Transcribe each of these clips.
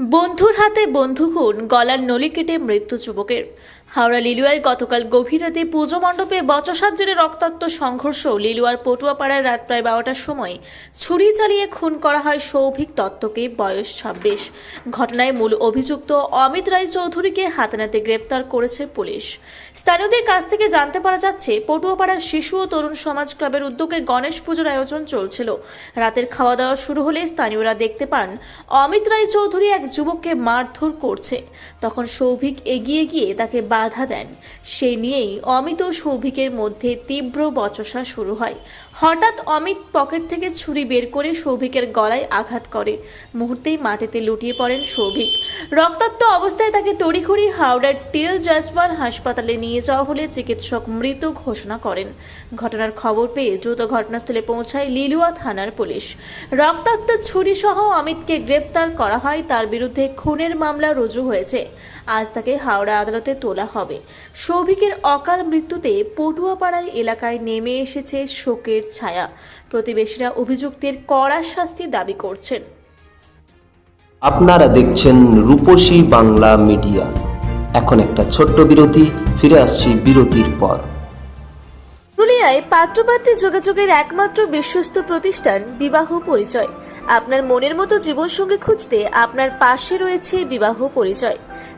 বন্ধুর হাতে বন্ধু খুন গলার নলি কেটে মৃত্যু যুবকের। হাওড়া লিলুয়ায় গতকাল গভীর রাতে পুজো মণ্ডপে বচসার জেরে রক্তাক্ত সংঘর্ষ। লিলুয়ার পটুয়াপাড়ায় রাত প্রায় বারোটার সময় ছুরি চালিয়ে খুন করা হয় সৌভিক দত্তকে, বয়স ছাব্বিশ। ঘটনায় মূল অভিযুক্ত অমিত রায় চৌধুরীকে হাতে নাতে গ্রেপ্তার করেছে পুলিশ। স্থানীয়দের কাছ থেকে জানতে পারা যাচ্ছে, পটুয়াপাড়ার শিশু ও তরুণ সমাজ ক্লাবের উদ্যোগে গণেশ পুজোর আয়োজন চলছিল। রাতের খাওয়া দাওয়া শুরু হলে স্থানীয়রা দেখতে পান, অমিত রায় চৌধুরী এক যুবককে মারধর করছে। তখন সৌভিক এগিয়ে গিয়ে তাকে বাধা দেন। সে নিয়েই অমিত ও সৌভিকের মধ্যে তীব্র বচসা শুরু হয়। হঠাৎ অমিত পকেট থেকে ছুরি বের করে সৌভিকের গলায় আঘাত করে। মুহূর্তেই মাটিতে লুটিয়ে পড়েন সৌভিক। রক্তাক্ত অবস্থায় তাকে তড়িঘড়ি হাওড়ার টেল জাসওয়াল হাসপাতালে নিয়ে যাওয়া হলে চিকিৎসক মৃত ঘোষণা করেন। ঘটনার খবর পেয়ে দ্রুত ঘটনাস্থলে পৌঁছায় লিলুয়া থানার পুলিশ। রক্তাক্ত ছুরি সহ অমিতকে গ্রেপ্তার করা হয়, তার বিরুদ্ধে খুনের মামলা রুজু হয়েছে। আজ তাকে হাওড়া আদালতে তোলা হবে। সৌভিকের অকাল মৃত্যুতে পটুয়াপাড়ায় এলাকায় নেমে এসেছে শোকের ছায়া। প্রতিবেশীরা অভিযুক্তের কড়া শাস্তি দাবি করছেন। আপনারা দেখছেন রূপসী বাংলা মিডিয়া। এখন একটা ছোট্ট বিরতি ফিরে আসছি বিরতির পর। পুরুলিয়ায় পাত্রপাত্রী যোগাযোগের একমাত্র বিশ্বস্ত প্রতিষ্ঠান বিবাহ পরিচয়। আপনার মনের মতো জীবনসঙ্গী খুঁজতে আপনার পাশে রয়েছে বিবাহ পরিচয়।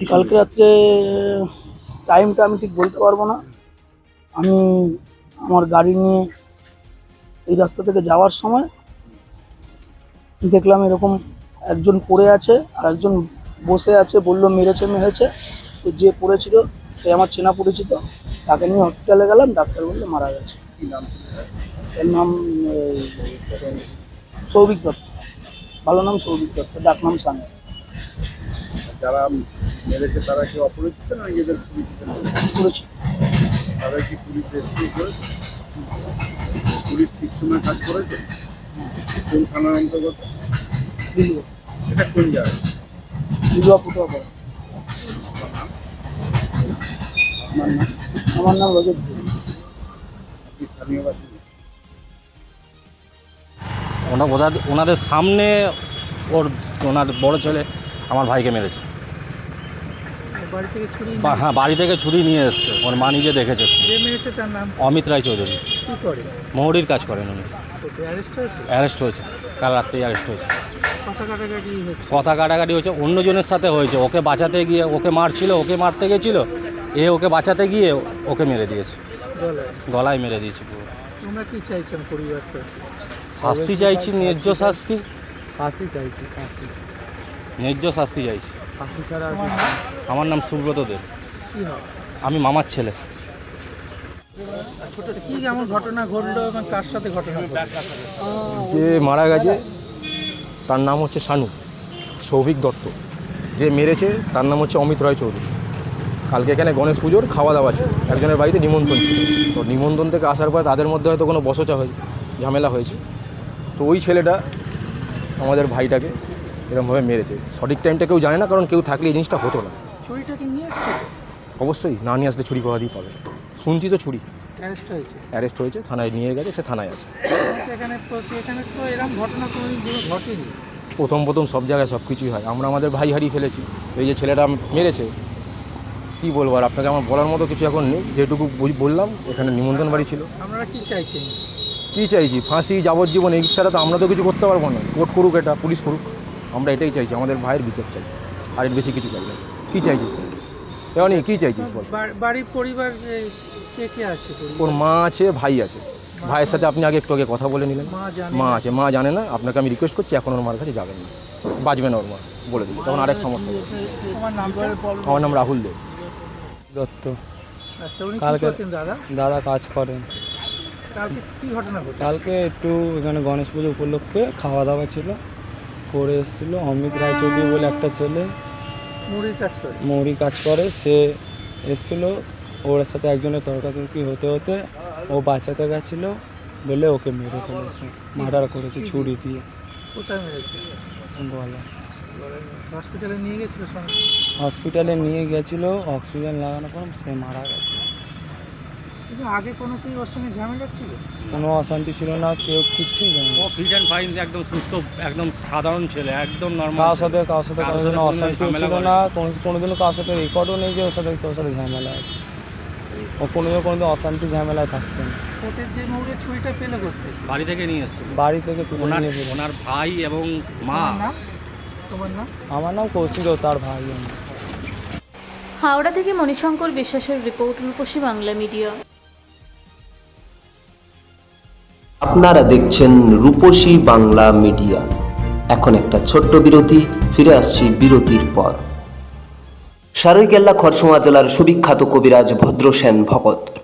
কালকে রাত্রে টাইমটা আমি ঠিক বলতে পারব না। আমি আমার গাড়ি নিয়ে এই রাস্তা থেকে যাওয়ার সময় দেখলাম এরকম একজন পড়ে আছে আর একজন বসে আছে বলল মেরেছে মেরেছে। তো যে পড়েছিল সে আমার চেনা পরিচিত তাকে নিয়ে হসপিটালে গেলাম ডাক্তার বলল মারা গেছে। এর নাম সৌভিক দত্ত। ভালো নাম সৌভিক দত্ত ডাক নাম সামনে যারা মেরেছে তারা কি অপরিচিত না নিজেদের পরিচিত? তারা কি পুলিশে ঠিক করেছে? পুলিশ ঠিক সময় কাজ করেছে? কোন থানার অন্তর্গত? এটা কোন জায়গায়? ফুটুয়া করে আপনার নাম? আমার নাম রজত স্থানীয় বাসিন্দা? ওনা ওনাদের ওনাদের সামনে ওর ওনার বড় ছেলে আমার ভাইকে মেরেছে। বা- হ্যাঁ বাড়ি থেকে ছুরি নিয়ে এসছে। ওর মা নিজে দেখেছে যে মেরেছে তার নাম? অমিত রায় চৌধুরী। কি করে? মৌরির কাজ করেন উনি। অ্যারেস্ট হয়েছে? অ্যারেস্ট হয়েছে। কাল রাত্রেই অ্যারেস্ট হয়েছে। কথা কাটাকাটি হচ্ছে? কথা কাটাকাটি হয়েছে। অন্যজনের সাথে হয়েছে। ওকে বাঁচাতে গিয়ে ওকে মারছিল ওকে মারতে গেছিল এ ওকে বাঁচাতে গিয়ে ওকে মেরে দিয়েছে। গলায়? গলায় মেরে দিয়েছে পুরো। তোমরা কি চাইছেন পরিবারটা শাস্তি চাইছি ন্যায্য শাস্তি। ফাঁসি চাইছি ফাঁসি ন্যায্য শাস্তি চাইছি। ফাঁসি ছাড়া আর আমার নাম সুব্রত দেব কি আমি মামার ছেলে। কি এমন ঘটনা ঘটলো এবং কার সাথে ঘটনা যে মারা গেছে তার নাম হচ্ছে শানু সৌভিক দত্ত। যে মেরেছে তার নাম হচ্ছে অমিত রায় চৌধুরী। কালকে এখানে গণেশ পুজোর খাওয়া দাওয়া ছিল। একজনের বাড়িতে নিমন্ত্রণ ছিল। তো নিমন্ত্রণ থেকে আসার পর তাদের মধ্যে হয়তো কোনো বসচা হয়েছে ঝামেলা হয়েছে। তো ওই ছেলেটা আমাদের ভাইটাকে এরকমভাবে মেরেছে। সঠিক টাইমটা কেউ জানে না কারণ কেউ থাকলে এই জিনিসটা হতো না। ছুরিটাকে নিয়ে অবশ্যই না নিয়ে আসলে ছুরি করা দিয়ে পাবে শুনছি তো ছুরি। অ্যারেস্ট হয়েছে। অ্যারেস্ট হয়েছে থানায় নিয়ে গেছে সে থানায় আছে। এখানে এখানে তো এরকম ঘটনা জীবনে ঘটেনি। প্রথম প্রথম সব জায়গায় সব কিছুই হয়। আমরা আমাদের ভাই হারিয়ে ফেলেছি। এই যে ছেলেটা মেরেছে কী বলব আর আপনাকে আমার বলার মতো কিছু এখন নেই। যেটুকু বললাম এখানে নিমন্ত্রণ বাড়ি ছিল। আপনারা কি চাইছেন কী চাইছি? ফাঁসি যাবজ্জীবন এই ছাড়া তো আমরা তো কিছু করতে পারব না। কোর্ট করুক এটা পুলিশ করুক। আমরা এটাই চাইছি আমাদের ভাইয়ের বিচার চাই আর এর বেশি কিছু চাই না। কী চাইছিস? এবার কী চাইছিস বল? বাড়ির পরিবার কে কে আছে ওর মা আছে ভাই আছে। ভাইয়ের সাথে আপনি আগে একটু আগে কথা বলে নিলেন। মা আছে মা জানে না আপনাকে আমি রিকোয়েস্ট করছি এখন ওর মার কাছে যাবেন না। বাঁচবে না ওর মা বলে দিবি। তখন আরেক সমস্যা হবে। আমার নাম রাহুল দেব দত্ত। আচ্ছা কালকে- দাদা? দাদা কাজ করেন। কালকে কি ঘটনা ঘটে কালকে একটু এখানে গণেশ পুজো উপলক্ষে খাওয়া দাওয়া ছিল। করে এসেছিল অমিত রায়চৌধুরী বলে একটা ছেলে। মুড়ির কাজ করে। মৌরি কাজ করে সে এসেছিল ওর সাথে একজনের তর্কাতর্কি হতে হতে ও বাঁচাতে গেছিল বলে ওকে মেরে ফেলেছে মার্ডার করেছে ছুরি দিয়ে। কোথায় মেরেছে? গলা। হসপিটালে নিয়ে গেছিল হসপিটালে নিয়ে গেছিল অক্সিজেন লাগানোর পর সে মারা গেছে। আগে কোনো কি ওর সঙ্গে ঝামেলা ছিল? কোনো অশান্তি ছিল না কেউ কিচ্ছুই জানে ও ফিট অ্যান্ড ফাইন একদম সুস্থ একদম সাধারণ ছেলে একদম নর্মাল কারোর সাথে কারোর সাথে কারোর অশান্তি ছিল না কোনো- কোনোদিনও কারোর সাথে রেকর্ডও নেই যে ওর সাথে তোর সাথে ঝামেলা আছে। ও কোনোদিনও কোনোদিন অশান্তি ঝামেলায় থাকতো না। কোর্টের যে মৌরের ছুরিটা পেলে করতে বাড়ি থেকে নিয়ে এসেছিল। বাড়ি থেকে তুলে ওনার নিয়ে ওনার ভাই এবং মা। তোমার নাম? তোমার নাম? আমার নাম কৌশিক ও তার ভাই। আমি হাওড়া থেকে মণিশঙ্কর বিশ্বাসের রিপোর্ট রূপসী বাংলা মিডিয়া। আপনারা দেখছেন রূপসী বাংলা মিডিয়া। এখন একটা ছোট্ট বিরতি, ফিরে আসছি বিরতির পর। সারৈকেল্লা খরসোয়া জেলার সুবিখ্যাত কবিরাজ Bhadrasen Bhagat.